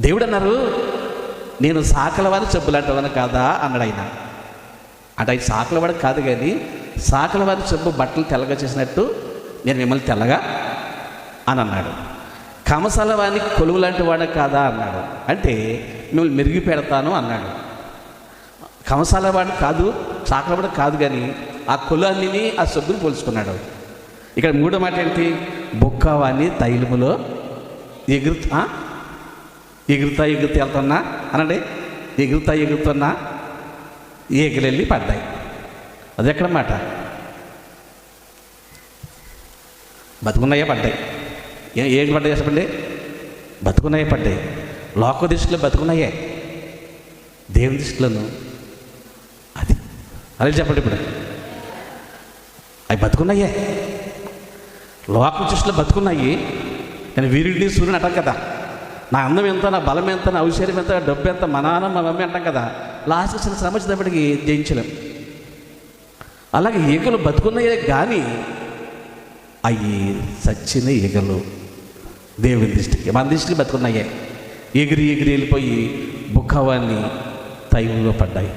దేవుడు అన్నారు నేను సాకలవారి చెప్పులంటవని కాదా? అన్నాడు ఆయన. అంటే ఆయన సాకలవాడు కాదు కానీ సాకలవారి చెప్పు బట్టలు తెల్లగా చేసినట్టు నేను మిమ్మల్ని తెల్లగా అని అన్నాడు. కమసాల కొలువు లాంటి వాడు కాదా? అన్నాడు. అంటే మిమ్మల్ని మెరుగు పెడతాను అన్నాడు. కమసాల వాడు కాదు చాకలవాడు కాదు కానీ ఆ కులాన్ని ఆ సబ్బుని పోల్చుకున్నాడు. ఇక్కడ మూడో మాట ఏంటి బొక్కవాన్ని తైలములో ఎగురు ఎగురుతా ఎగురుతా వెళ్తున్నా? అనండి ఎగురుతా ఎగురుతున్నా? ఈగలెళ్ళి పడ్డాయి. అది ఎక్కడమాట? బతుకున్నాయే పడ్డాయి? ఏ ఏం పడ్డాయి చెప్పండి? బతుకున్నాయే పడ్డాయి? లోక దృష్టిలో బతుకున్నాయే. దేవుని దృష్టిలోను అది. అదే చెప్పండి ఇప్పుడు. అవి బతుకున్నాయే. లోక దృష్టిలో బతుకున్నాయి. నేను వీరుడిని సూర్యుని అంటాను కదా. నా అందం ఎంత నా బలం ఎంత నా ఔశ్వర్యం ఎంత డబ్బు ఎంత మా నాన్న మా మమ్మీ అంటాం కదా. లాస్ట్ చిన్న శ్రమ వచ్చినప్పటికీ జయించలేం. అలాగే ఈగలు బతుకున్నాయే కానీ అవి సచ్చిన ఈగలు దేవుని దృష్టికి మన దృష్టికి బతుకున్నాయే. ఎగిరి ఎగిరి వెళ్ళిపోయి బుక్కవాన్ని తైవులో పడ్డాయి.